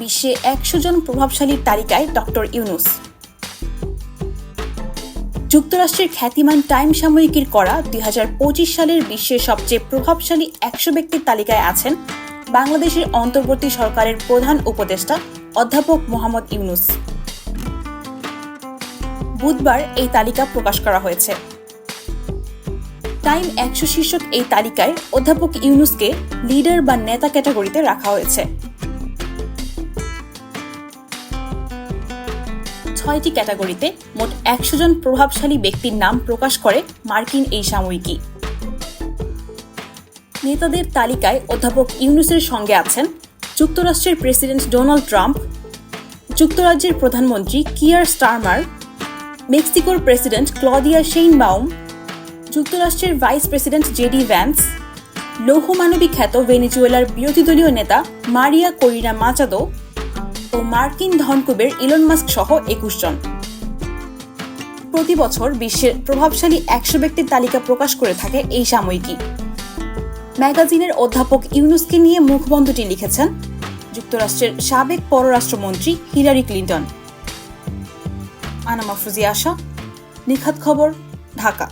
বিশ্বে একশো জন প্রভাবশালীর তালিকায় ডক্টর ইউনুস। যুক্তরাষ্ট্রের খ্যাতিমান টাইম সাময়িকীর করা দুই হাজার পঁচিশ সালের বিশ্বের সবচেয়ে প্রভাবশালী একশো ব্যক্তির তালিকায় আছেন বাংলাদেশের অন্তর্বর্তী সরকারের প্রধান উপদেষ্টা অধ্যাপক মোহাম্মদ ইউনুস। বুধবার এই তালিকা প্রকাশ করা হয়েছে। টাইম একশো শীর্ষক এই তালিকায় অধ্যাপক ইউনুসকে লিডার বা নেতা ক্যাটাগরিতে রাখা হয়েছে। ছয়টি ক্যাটাগরিতে মোট একশো জন প্রভাবশালী ব্যক্তির নাম প্রকাশ করে মার্কিন এই সাময়িকী। নেতাদের তালিকায় অধ্যাপক ইউনুসের সঙ্গে আছেন যুক্তরাষ্ট্রের প্রেসিডেন্ট ডোনাল্ড ট্রাম্প, যুক্তরাজ্যের প্রধানমন্ত্রী কিয়ার স্টারমার, মেক্সিকোর প্রেসিডেন্ট ক্লদিয়া শেইনবাউম, যুক্তরাষ্ট্রের ভাইস প্রেসিডেন্ট জেডি ভ্যান্স লৌহমানবী খ্যাত ভেনিজুয়েলার বিরোধী দলীয় নেতা মারিয়া করিনা মাচাদো ও মার্কিন ধনকুবের ইলন মাস্ক সহ একুশ জন। প্রতি বছর বিশ্বের প্রভাবশালী একশো ব্যক্তির তালিকা প্রকাশ করে থাকে এই সাময়িকী। ম্যাগাজিনের অধ্যাপক ইউনুসকে নিয়ে মুখবন্ধটি লিখেছেন যুক্তরাষ্ট্রের সাবেক পররাষ্ট্রমন্ত্রী হিলারি ক্লিন্টন। আনামা ফুজি আশা নিখাত খবর, ঢাকা।